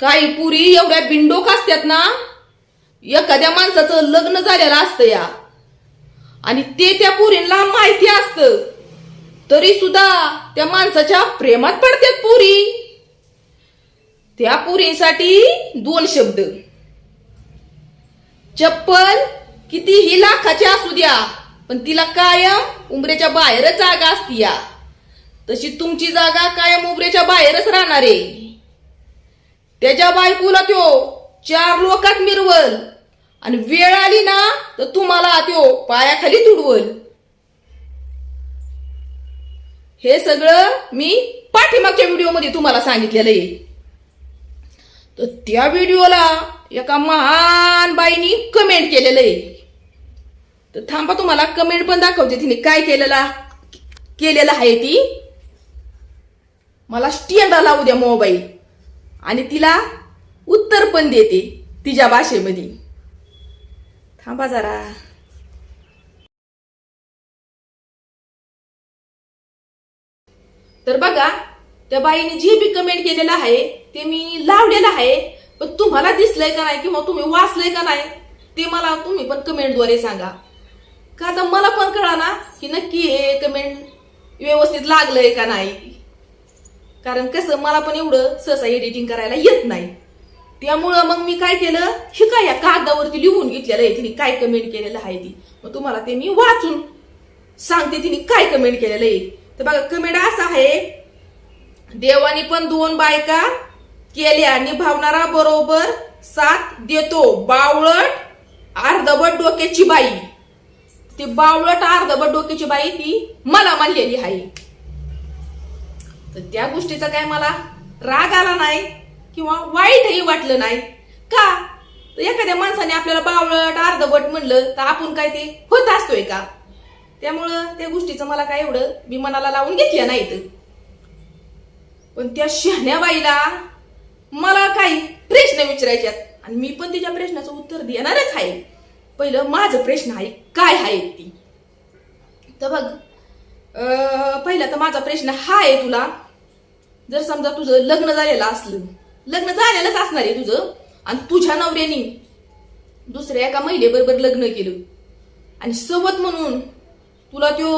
काही पुरी एवढ्या बिंडोक असतात ना? एखाद्या माणसाचं लग्न झालेलं असतं या. आणि ते त्या पुरींना माहिती असतं. तरी सुद्धा त्या माणसाच्या प्रेमात पडतात पुरी. त्या पुरीसाठी दोन शब्द. चप्पल कितीही लाखाची असू द्या पण तिला कायम उमरेच्या बाहेरच जागा असती या. तशी तुमची जागा कायम उमरेच्या बाहेरच राहणार आहे. त्याच्या बायकोला त्यो चार लोकात मिरवल आणि वेळ आली ना तर तुम्हाला त्यो पायाखाली तुडवल. हे सगळं मी पाठीमागच्या व्हिडिओमध्ये तुम्हाला सांगितलेलं आहे. तर त्या व्हिडिओला एका महान बाईनी कमेंट केलेलं आहे. तर थांबा तुम्हाला कमेंट पण दाखवते. तिने काय केलेला केलेलं आहे ती? मला स्टँडा लावू द्या मोबाईल. आणि तिला उत्तर पण देते तिच्या भाषेमध्ये. थांबा जरा. तर बघा त्या बाईने जे बी कमेंट केलेलं आहे ते मी लावलेलं आहे. पण तुम्हाला दिसलंय का नाही किंवा तुम्ही वाचलंय का नाही ते मला तुम्ही पण कमेंटद्वारे सांगा. का आता मला पण कळा ना की नक्की हे कमेंट व्यवस्थित लागलंय का नाही. कारण कसं मला पण एवढं सहसा एडिटिंग करायला येत नाही. त्यामुळं मग मी काय केलं? शिका या कागदावरती लिहून घेतलेलं आहे तिने काय कमेंट केलेलं आहे ती. मग तुम्हाला ते मी वाचून सांगते तिने काय कमेंट केलेलं आहे. तर बघा कमेंट असा आहे देवानी पण दोन बायका केल्या निभावणारा बरोबर साथ देतो. बावळट अर्धवट डोक्याची बाई. ती बावळट अर्धवट डोक्याची बाई ती मला मानलेली आहे. तर त्या गोष्टीचा काय मला राग आला नाही किंवा वाईटही वाटलं नाही. का? तर एखाद्या माणसाने आपल्याला बावळट अर्धवट म्हणलं तर आपण काय ते होत असतोय का? त्यामुळं त्या गोष्टीचं मला काय एवढं मी मनाला लावून घेतल्या नाहीत पण त्या शहाण्या बाईला मला काही प्रश्न विचारायच्यात. आणि मी पण तिच्या प्रश्नाचं उत्तर देणारच आहे. पहिलं माझं प्रश्न आहे काय आहे ती? तर बघ पहिला तर माझा प्रश्न हा आहे तुला. जर समजा तुझं लग्न झालेलं असलं लग्न झालेलंच असणार आहे तुझं आणि तुझ्या नवऱ्याने दुसऱ्या एका महिलेबरोबर लग्न केलं आणि सवत म्हणून तुला त्यो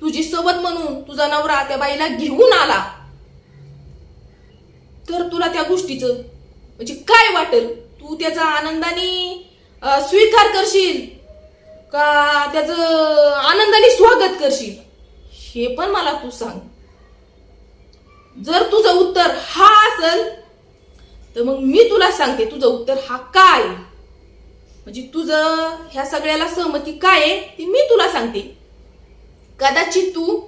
तुझी सवत म्हणून तुझा नवरा त्या बाईला घेऊन आला तर तुला त्या गोष्टीचं म्हणजे काय वाटेल? तू त्याचा आनंदाने स्वीकार करशील? का त्याच आनंदाने स्वागत करशील? हे पण मला तू सांग. जर तुझं उत्तर हा असेल तर मग मी तुला सांगते तुझं उत्तर हा काय? म्हणजे तुझं ह्या सगळ्याला सहमती काय आहे ती मी तुला सांगते. कदाचित तू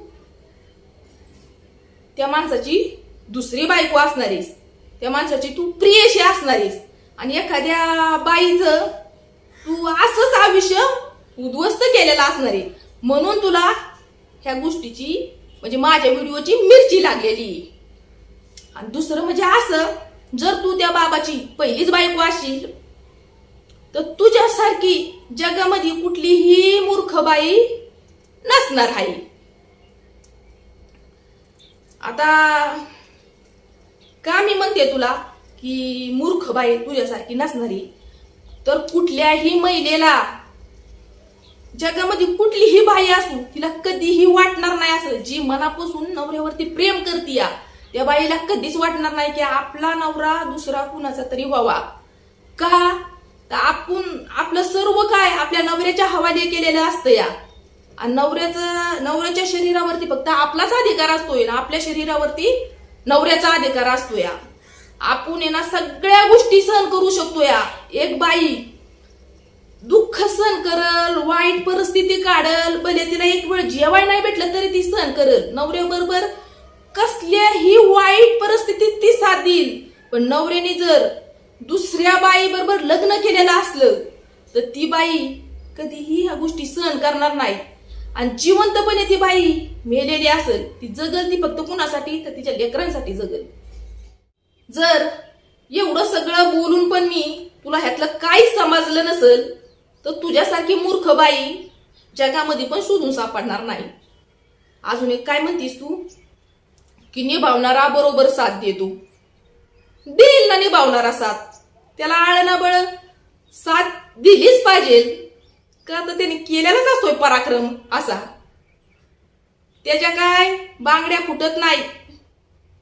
त्या माणसाची दुसरी बायको असणारीस त्या माणसाची तू प्रियशी असणारीस आणि एखाद्या बाईचं तू असंच आयुष्य उद्ध्वस्त केलेला असणार. आहे म्हणून तुला ह्या गोष्टीची म्हणजे माझ्या व्हिडिओची मिरची लागलेली. आणि दुसरं म्हणजे असं जर तू त्या बाबाची पहिलीच बायको असेल तर तुझ्यासारखी जगामध्ये कुठलीही मूर्ख बाई नसणार आहे. आता का मी म्हणते तुला की मूर्ख बाई तुझ्यासारखी नसणारी? तर कुठल्याही महिलेला जगामध्ये कुठलीही बाई असून तिला कधीही वाटणार नाही असं. जी मनापासून नवऱ्यावरती प्रेम करते या त्या बाईला कधीच वाटणार नाही की आपला नवरा दुसरा कुणाचा तरी व्हावा. का? तर आपण आपलं सर्व काय आपल्या नवऱ्याच्या हवाले केलेलं असतं या. आणि नवऱ्याचं नवऱ्याच्या शरीरावरती फक्त आपलाच अधिकार असतोय ना आपल्या शरीरावरती नवऱ्याचा अधिकार असतो या. आपण आहे ना सगळ्या गोष्टी सहन करू शकतो या. एक बाई दुःख सहन करल वाईट परिस्थिती काढल भले तिला एक वेळ जेवाय नाही भेटलं तरी ती सहन करल. नवऱ्याबरोबर कसल्याही वाईट परिस्थितीत ती साथ देईल. पण नवऱ्याने जर दुसऱ्या बाई बरोबर लग्न केलेलं असलं तर ती बाई कधीही ह्या गोष्टी सहन करणार नाही. आणि जिवंतपणे ती बाई मेलेली असेल ती जगल ती फक्त कुणासाठी तर तिच्या लेकरांसाठी जगल. जर एवढं सगळं बोलून पण मी तुला ह्यातलं काहीच समजलं नसल तर तुझ्यासारखी मूर्ख बाई जगामध्ये पण शोधून सापडणार नाही. अजून एक काय म्हणतीस तू? की निभावणारा बरोबर साथ देतो देईल ना निभावणारा साथ. त्याला आळना बळ साथ दिलीच पाहिजे. का तर त्याने केलेलाच असतोय पराक्रम असा. त्याच्या काय बांगड्या फुटत नाही.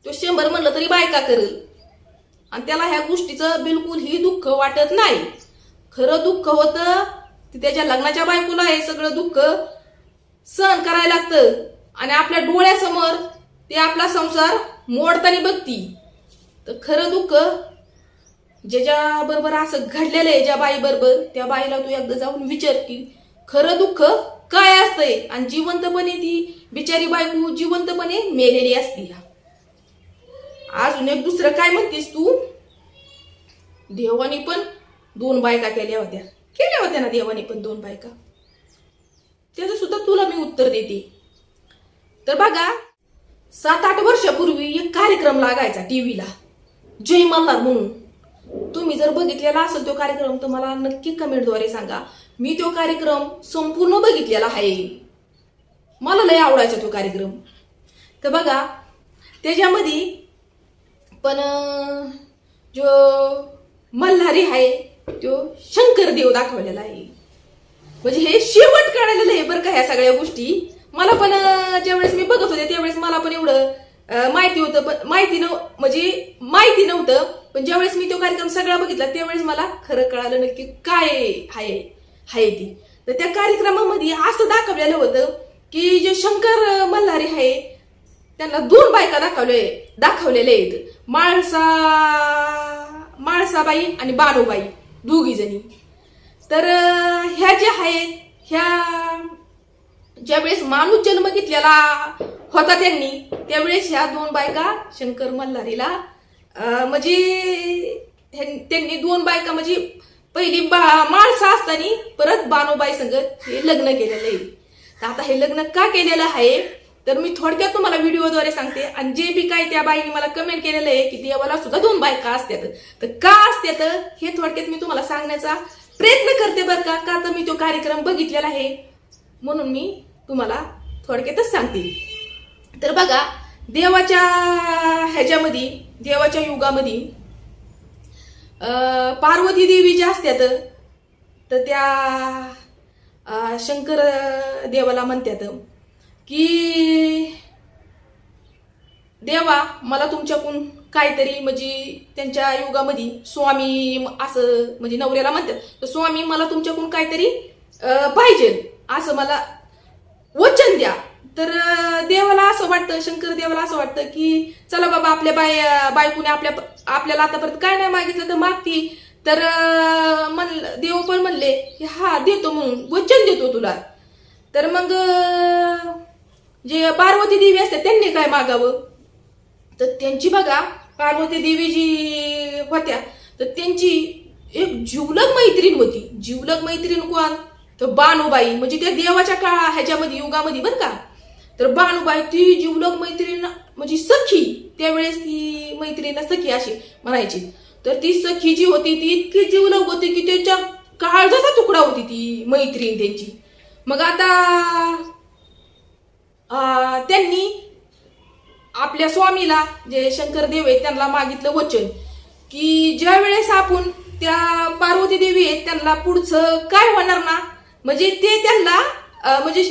तो शंभर म्हणलं तरी बायका करेल. आणि त्याला ह्या गोष्टीचं बिलकुल ही दुःख वाटत नाही. खरं दुःख होतं. ते त्याच्या लग्नाच्या बायकोला हे सगळं दुःख सहन करायला लागतं. आणि आपल्या डोळ्यासमोर ते आपला संसार मोडताना बघती. तर खरं दुःख ज्याच्या बरोबर असं घडलेलं आहे ज्या बाई बरोबर त्या बाईला तू एकदा जाऊन विचार की खरं दुःख काय असतंय? आणि जिवंतपणे ती बिचारी बायको जिवंतपणे मेलेली असती अजून एक दुसरं काय म्हणतेस तू? देवानी पण दोन बायका केल्या होत्या. केल्या होत्या ना देवानी पण दोन बायका. त्याचं सुद्धा तुला मी उत्तर देते. तर बघा सात आठ वर्षापूर्वी एक कार्यक्रम लागायचा टीव्हीला. जय मल्हार म्हणून. तुम्ही जर बघितलेला असेल तो कार्यक्रम तर मला नक्की कमेंटद्वारे सांगा. मी तो कार्यक्रम संपूर्ण बघितलेला आहे. मला लय आवडायचा तो कार्यक्रम. तर बघा त्याच्यामध्ये पण जो मल्हारी आहे तो शंकर देव दाखवलेला आहे. म्हणजे हे शेवट काढलेलं आहे बरं का ह्या सगळ्या गोष्टी. मला पण ज्यावेळेस मी बघत होते त्यावेळेस मला पण एवढं माहिती होतं पण माहिती नव म्हणजे माहिती नव्हतं. पण ज्यावेळेस मी तो कार्यक्रम सगळा बघितला त्यावेळेस मला खरं कळालं नक्की काय आहे आहे ती. तर त्या कार्यक्रमामध्ये असं दाखवलेलं होतं की जे शंकर मल्हारी आहे त्यांना दोन बायका दाखवले दाखवलेल्या आहेत. माळसा माळसाबाई आणि बानूबाई दोघी जणी. तर ह्या ज्या आहेत ह्या ज्यावेळेस माणूस जन्म घेतलेला होता त्यांनी त्यावेळेस ह्या दोन बायका शंकर मल्हारीला म्हणजे ह्यां- त्यांनी दोन बायका म्हणजे पहिली बा माणसं असताना परत बानोबाई संगत हे लग्न केलेलं आहे. तर आता हे लग्न का केलेलं आहे? तर मी थोडक्यात तुम्हाला व्हिडिओद्वारे सांगते. आणि जे बी काय त्या बाईने मला कमेंट केलेलं आहे की देवाला सुद्धा दोन बायका असतात. तर का असतात? हे थोडक्यात मी तुम्हाला सांगण्याचा प्रयत्न करते बरं का. का तर मी तो कार्यक्रम बघितलेला आहे. म्हणून मी तुम्हाला थोडक्यातच सांगते. तर बघा देवाच्या ह्याच्यामध्ये देवाच्या युगामध्ये पार्वती देवी ज्या असतात तर त्या शंकर देवाला म्हणतात. की देवा मला तुमच्याकडून काहीतरी म्हणजे त्यांच्या युगामध्ये स्वामी असं म्हणजे नवऱ्याला म्हणतात. तर स्वामी मला तुमच्याकडून काहीतरी पाहिजे. असं मला वचन द्या. तर देवाला असं वाटतं शंकर देवाला असं वाटतं की चला बाबा आपल्या बाय बायकोने आपल्या आपल्याला आतापर्यंत काय नाही मागितलं तर मागती. तर म्हण देव पण म्हणले की हा देतो म्हणून वचन देतो तुला. तर मग जे पार्वती देवी असते त्यांनी काय मागावं? तर त्यांची बघा पार्वती देवी जी होत्या तर त्यांची एक जिवलग मैत्रीण होती. जिवलग मैत्रीण कोण? तर बानुबाई म्हणजे त्या देवाच्या काळा ह्याच्यामध्ये युगामध्ये बरं का? तर बानुबाई ती जिवलग मैत्रीण म्हणजे सखी. त्यावेळेस ती मैत्रीण सखी अशी म्हणायची. तर ती सखी जी होती ती इतकी जिवलग होती की त्याच्या काळजाचा तुकडा होती ती मैत्रीण त्यांची. मग आता त्यांनी आपल्या स्वामीला जे शंकर देव आहेत त्यांना मागितलं वचन. की ज्या वेळेस आपण त्या पार्वती देवी आहेत त्यांना पुढचं काय होणार ना? म्हणजे ते त्यांना म्हणजे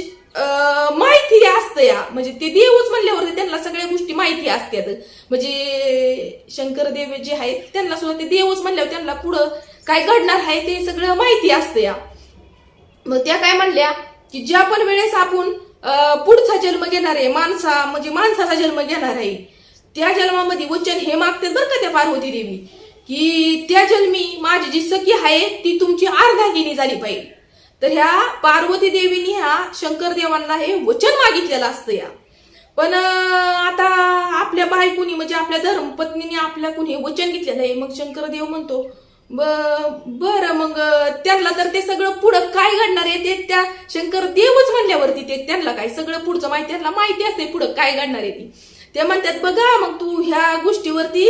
माहिती असतं या. म्हणजे ते देवच म्हणल्यावर त्यांना सगळ्या गोष्टी माहिती असतात. म्हणजे शंकर देव जे आहेत त्यांना सुद्धा ते देवच म्हणल्यावर त्यांना पुढं काय घडणार आहे ते सगळं माहिती असतं या. मग त्या काय म्हणल्या की ज्या पण वेळेस आपण पुढचा जन्म घेणार आहे माणसा म्हणजे माणसाचा जन्म घेणार आहे. त्या जन्मामध्ये वचन हे मागतात बरं का त्या पार्वती देवी की त्या जन्मी माझी जी सखी आहे ती तुमची अर्धागिनी झाली पाहिजे. तर ह्या पार्वती देवीनी ह्या शंकर देवांना हे वचन मागितलेलं असतं या. पण आता आपल्या बायकोनी म्हणजे आपल्या धर्मपत्नीने आपल्या हे वचन घेतलेलं आहे. मग शंकर देव म्हणतो ब- बरं मग त्यांना तर ते सगळं पुढं काय घडणार आहे ते त्या शंकर देवच म्हणल्यावरती ते त्यांना काय सगळं पुढचं माहिती त्यांना माहिती असते पुढं काय घडणार आहे ती. ते म्हणतात बघा मग तू ह्या गोष्टीवरती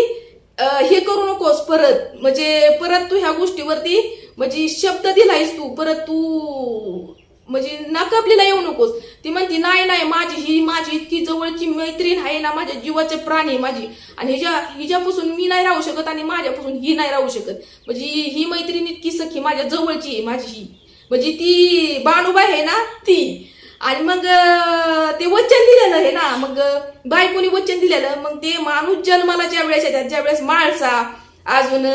हे करू नकोस परत. म्हणजे परत तू ह्या गोष्टीवरती म्हणजे शब्द दिलायस तू परत तू म्हणजे नकापलीला येऊ नकोस. ती म्हणती नाही नाही माझी ही माझी इतकी जवळची मैत्रीण आहे ना माझ्या जीवाचे प्राणी आहे माझी. आणि हिच्या हिच्यापासून मी नाही राहू शकत आणि माझ्यापासून ही नाही राहू शकत. म्हणजे ही मैत्रीण इतकी सखी माझ्या जवळची आहे माझी ही. म्हणजे ती बाणूबा आहे ना ती. आणि मग ते वचन दिलेलं आहे ना मग बायकोनी वचन दिलेलं मग ते माणूस जन्माला ज्या वेळेस येतात ज्या वेळेस माळसा अजून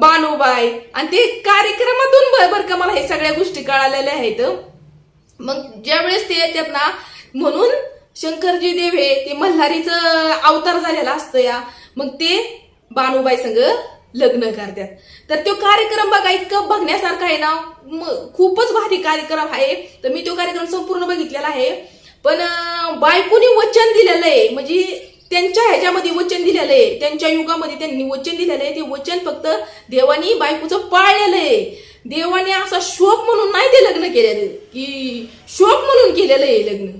बानूबाई आणि ते कार्यक्रमातून बरं का मला हे सगळ्या गोष्टी कळालेल्या आहेत. मग ज्यावेळेस ते येतात ना म्हणून शंकरजी देव हे ते मल्हारीचं अवतार झालेला असतं या. मग ते बानूबाई संग लग्न करतात. तर तो कार्यक्रम बघा इतकं बघण्यासारखा आहे ना. खूपच भारी कार्यक्रम आहे. तर मी तो कार्यक्रम संपूर्ण बघितलेला आहे. पण बायकोनी वचन दिलेलं आहे. म्हणजे त्यांच्या ह्याच्यामध्ये वचन दिलेलं आहे. त्यांच्या युगामध्ये त्यांनी वचन दिलेलं आहे. ते वचन फक्त देवानी बायकोचं पाळलेलं आहे. देवाने असा शोक म्हणून नाही ते लग्न केलेलं. की शोक म्हणून केलेलं आहे लग्न.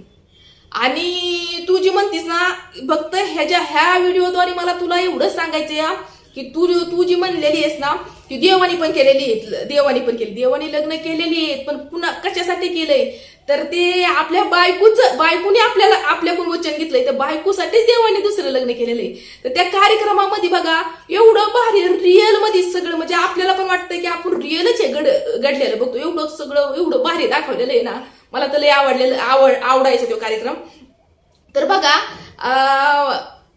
आणि तू जी म्हणतीस ना फक्त ह्याच्या ह्या व्हिडिओद्वारे मला तुला एवढंच सांगायचं या की तू तू जी म्हणलेली आहेस ना ती देवानी पण केलेली आहेत देवानी पण केली. देवानी लग्न केलेली आहेत पण पुन्हा कशासाठी केलंय? तर ते आपल्या बायकोच बायकोने आपल्याला आपल्याकडून वचन घेतलंय. तर बायकोसाठीच देवाने दुसरं लग्न केलेलं आहे तर त्या कार्यक्रमामध्ये बघा एवढं भारी रिअलमध्ये सगळं म्हणजे आपल्याला पण वाटतं की आपण रिअलच आहे घड घडलेलं. बघतो एवढं सगळं एवढं भारी दाखवलेलं आहे ना. मला तर लय आवडलेलं आवड आवडायचा तो कार्यक्रम. तर बघा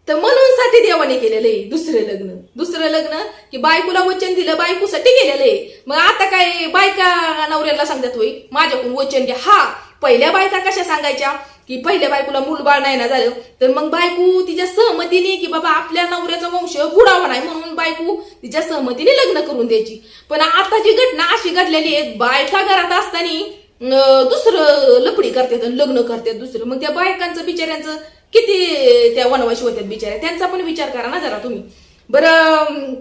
तर म्हणून साठी देवाने केलेलं आहे दुसरं लग्न. दुसरं लग्न की बायकोला वचन दिलं बायकोसाठी केलेलं आहे. मग आता काय बायका नवऱ्याला सांगतात होई माझ्याकडून वचन घ्या. हा पहिल्या बायका कशा सांगायच्या? की पहिल्या बायकोला मूलबाळ नाही ना झालं तर मग बायको तिच्या सहमतीने की बाबा आपल्या नवऱ्याचा वंश बुडावा नाही म्हणून बायको तिच्या सहमतीने लग्न करून द्यायची. पण आताची घटना अशी घडलेली आहे बायका घरात असताना दुसरं लपडी करतात लग्न करतात दुसरं. मग त्या बायकांचं बिचाऱ्यांचं किती त्या वनवाशी होत्यात बिचाऱ्या? त्यांचा पण विचार करा ना जरा तुम्ही. बरं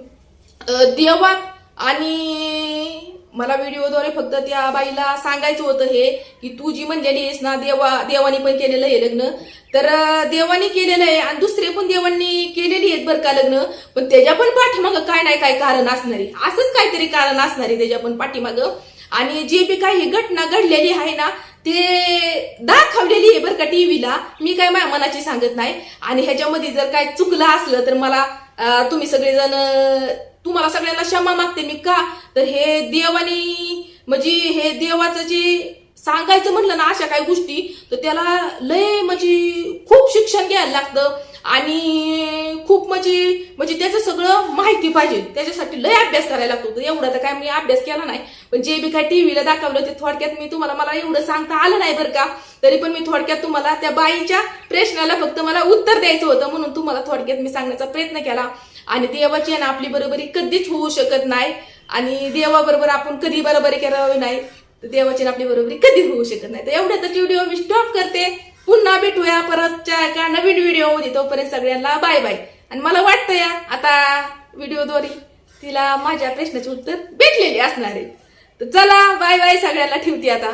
देवात आणि मला व्हिडिओद्वारे फक्त त्या बाईला सांगायचं होतं हे की तू जी म्हणलेली आहेस ना देवा देवानी पण केलेलं आहे लग्न. तर देवानी केलेलं आहे आणि दुसरे पण देवांनी केलेली आहेत बरं का लग्न. पण त्याच्या पण पाठीमागं काय नाही काय कारण असणारी. असंच काहीतरी कारण असणारी त्याच्या पण पाठीमागं. आणि जे बी काही घटना घडलेली आहे ना ते दाखवलेली आहे बरं का टीव्हीला मी काय माझ्या मनाची सांगत नाही. आणि ह्याच्यामध्ये जर काय चुकलं असलं तर मला तुम्ही सगळेजण तुम्हाला सगळ्यांना क्षमा मागते मी का? तर हे देवानी म्हणजे हे देवाचं जे सांगायचं म्हटलं ना अशा काही गोष्टी तर त्याला लय म्हणजे खूप शिक्षण घ्यायला लागतं. आणि खूप म्हणजे म्हणजे त्याचं सगळं माहिती पाहिजे. त्याच्यासाठी लय अभ्यास करायला लागतो. तर एवढा तर काय मी अभ्यास केला नाही. पण जे बी काय टीव्हीला दाखवलं ते थोडक्यात मी तुम्हाला मला एवढं सांगता आलं नाही बरं का. तरी पण मी थोडक्यात तुम्हाला त्या बाईच्या प्रश्नाला फक्त मला उत्तर द्यायचं होतं म्हणून तुम्हाला थोडक्यात मी सांगण्याचा प्रयत्न केला. आणि देवाची आहे ना आपली बरोबरी कधीच होऊ शकत नाही. आणि देवाबरोबर आपण कधी बरोबरी करावी नाही. तर देवाची आपली बरोबरी कधी होऊ शकत नाही. तर एवढ्यातच व्हिडिओ मी स्टॉप करते. पुन्हा भेटूया परतच्या एका नवीन व्हिडिओमध्ये. तोपर्यंत सगळ्यांना बाय बाय आणि मला वाटतं या आता व्हिडिओद्वारे तिला माझ्या प्रश्नाचे उत्तर भेटलेले असणार आहे. तर चला बाय बाय सगळ्यांना ठेवते आता.